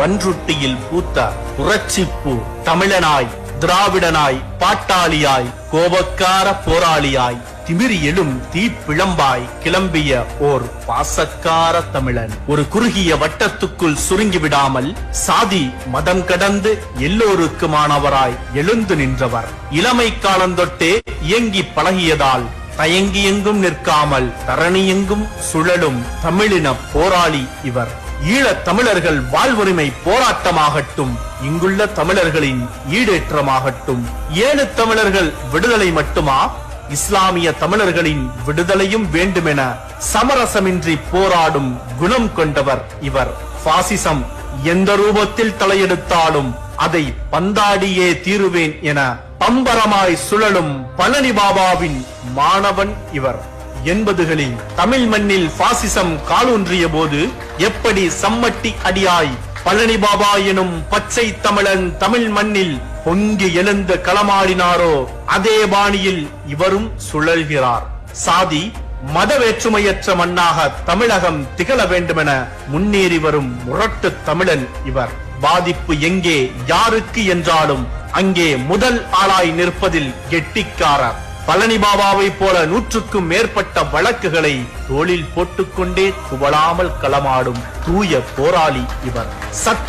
வன்றுட்டியில் பூத்த புரட்சிப்பூ தமிழனாய் திராவிடனாய் பாட்டாளியாய் கோபக்கார போராளியாய் திமிரி எழும் தீப்பிழம்பாய் கிளம்பிய ஓர் பாசக்கார தமிழன். ஒரு குறுகிய வட்டத்துக்குள் சுருங்கி விடாமல் சாதி மதம் கடந்து எல்லோருக்குமானவராய் எழுந்து நின்றவர். இளமை காலந்தொட்டே இயங்கி பழகியதால் தயங்கி எங்கும் நிற்காமல் தரணியெங்கும் சுழலும் தமிழின போராளி இவர். ஈழத் தமிழர்கள் வாழ்வுரிமை போராட்டமாகட்டும் இங்குள்ள தமிழர்களின் ஈடேற்றமாகட்டும். ஏழு தமிழர்கள் விடுதலை மட்டுமா? இஸ்லாமிய தமிழர்களின் விடுதலையும் வேண்டுமென சமரசமின்றி போராடும் குணம் கொண்டவர் இவர். பாசிசம் எந்த ரூபத்தில் தலையெடுத்தாலும் அதை பந்தாடியே தீருவேன் என பம்பரமாய் சுழலும் பழனி பாபாவின் மாணவன் இவர். எண்பதுகளில் தமிழ் மண்ணில் பாசிசம் காலூன்றிய போது எப்படி சம்மட்டி அடியாய் பழனி பாபா எனும் பச்சை தமிழன் தமிழ் மண்ணில் பொங்கி எழுந்த களமாடினாரோ அதே பாணியில் இவரும் சுழல்கிறார். சாதி மத வேற்றுமையற்ற மண்ணாக தமிழகம் திகழ வேண்டுமென முன்னேறி வரும் முரட்டு தமிழன் இவர். பாதிப்பு எங்கே யாருக்கு என்றாலும் அங்கே முதல் ஆளாய் நிற்பதில் கெட்டிக்காரர். பழனி பாபாவை போல நூற்றுக்கும் மேற்பட்ட வழக்குகளை தோளில் போட்டுக்கொண்டே துவளாமல் களமாடும் தூய போராளி இவர். சத்